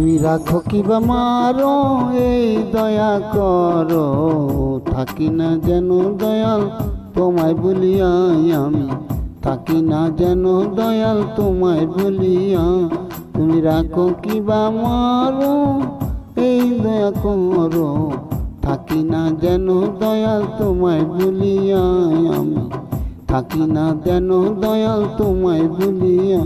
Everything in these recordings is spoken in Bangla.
তুমি রাখো কিবা মারো, এই দয়া করো। থাকি না যেন দয়াল, তোমায় বলিয়াই আমি। থাকি না যেন দয়াল, তোমায় বলিয়া। তুমি রাখো কিবা মারো, এই দয়া করো। থাকি না যেন দয়াল, তোমায় বলিয়াই আমি। থাকি না যেন দয়াল, তোমায় বলিয়া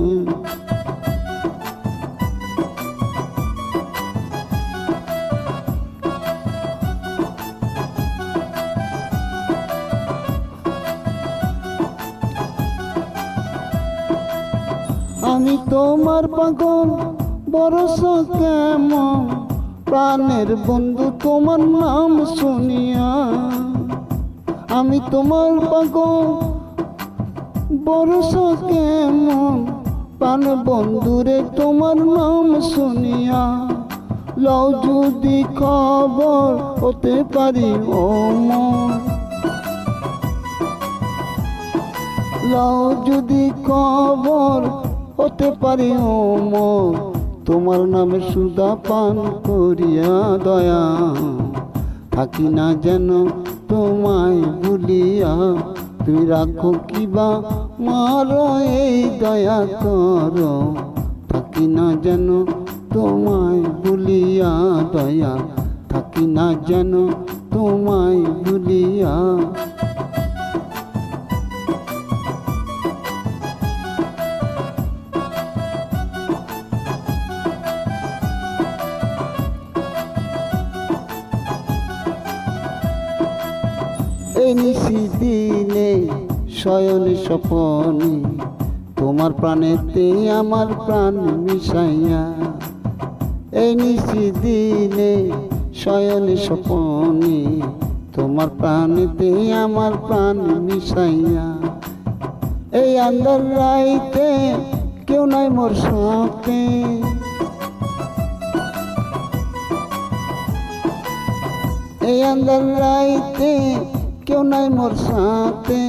আমি তোমার পাগল, বরস কেমন? প্রাণের বন্ধু তোমার নাম শুনিয়া। আমি তোমার পাগল, বরস কেমন? প্রাণ বন্ধুরে তোমার নাম শুনিয়া। লও যদি খবর হতে পারি, ও লও যদি খবর হতে পারি ও মন তোমার নামে সুদা পান করিয়া দয়া। থাকি না যেন তোমায় ভুলিয়া। তুমি রাখো কিবা মারো এই দয়া করো। থাকি না যেন তোমায় ভুলিয়া দয়া। থাকি না যেন তোমায় ভুলিয়া। এই নিশি দিনে শয়ন স্বপনে তোমার প্রাণেতে আমার প্রাণ মিশাইয়া। এই নিশি দিনে শয়ন স্বপনে তোমার প্রাণেতে আমার প্রাণ মিশাইয়া। এই আন্দার রাইতে কেউ নাই মোর সাথে। এই আন্দার রাইতে কেউ নাই মোর সাথে।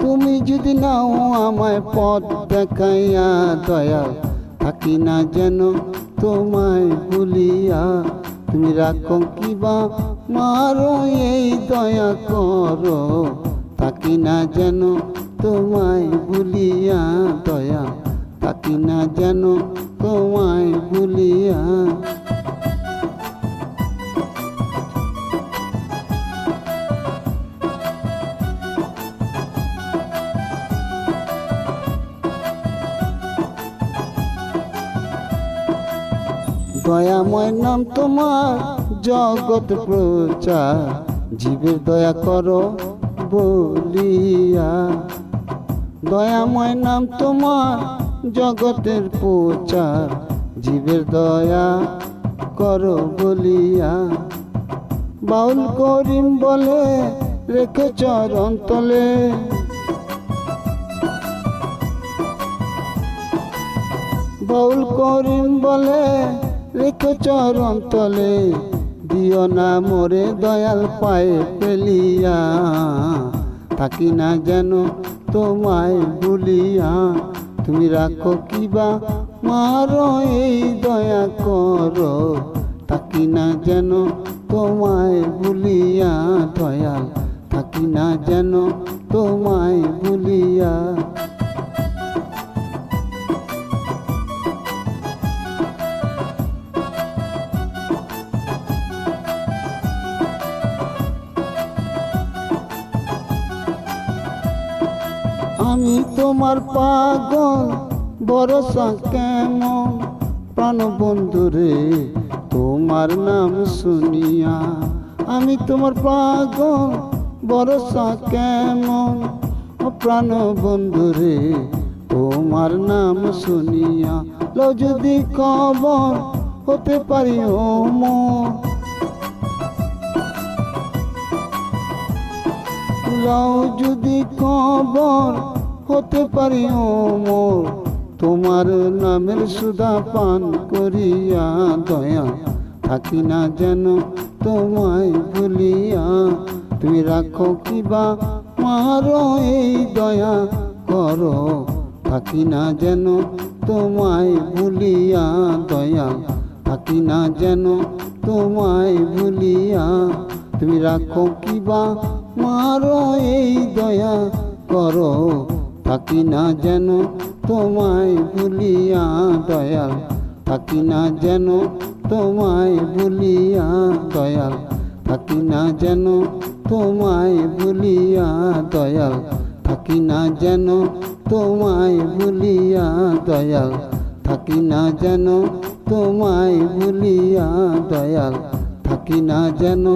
তুমি যদি নাও আমায় পথ দেখাইয়া, দয়া থাকি না যেন তোমায় ভুলিয়া। তুমি রাখো কিবা মারো, এই দয়া করো। থাকি না যেন তোমায় ভুলিয়া, দয়া থাকি না যেন তোমায় ভুলিয়া। দয়াময় নাম তোমার, জগৎ প্রচার। জীবের দয়া করো বলিয়া। দয়াময় নাম তোমার, জগতের প্রচার। জীবের দয়া করো বলিয়া। বাউল করিম বলে রেখে চরণ তলে। বাউল করিম বলে রেখে চরণ তলে, দিও না মোরে দয়াল পায়ে পেলিয়া থাকি না যেন তোমায় ভুলিয়া, তুমি রাখো কিবা মারো এই দয়া করো। থাকি না যেন তোমায় ভুলিয়া, দয়াল, থাকি না যেন তোমায় ভুলিয়া। আমি তোমার পাগল বরসা কেমন? প্রাণ বন্ধুরে তোমার নাম শুনিয়া আমি তোমার পাগল বরসা কেমন? প্রাণ বন্ধুরে তোমার নাম শুনিয়া লো যদি খবর, হতে পারি ও মন। লও যদি খবর হতে পারি ও মোর তোমার নামের সুধা পান করিয়া দয়া। থাকি না যেন তোমায় ভুলিয়া, তুমি রাখো কিবা মারো এই দয়া করো। থাকি না যেন তোমায় ভুলিয়া দয়া। থাকি না যেন তোমায় ভুলিয়া, তুমি রাখো কিবা মারো এই দয়া করো, থাকি না যেন তোমায় ভুলিয়া দয়াল। থাকি না যেন তোমায় ভুলিয়া দয়াল। থাকি না যেন তোমায় ভুলিয়া দয়াল। থাকি না যেন তোমায় ভুলিয়া দয়াল। থাকি না যেন তোমায় ভুলিয়া দয়াল। থাকি না যেন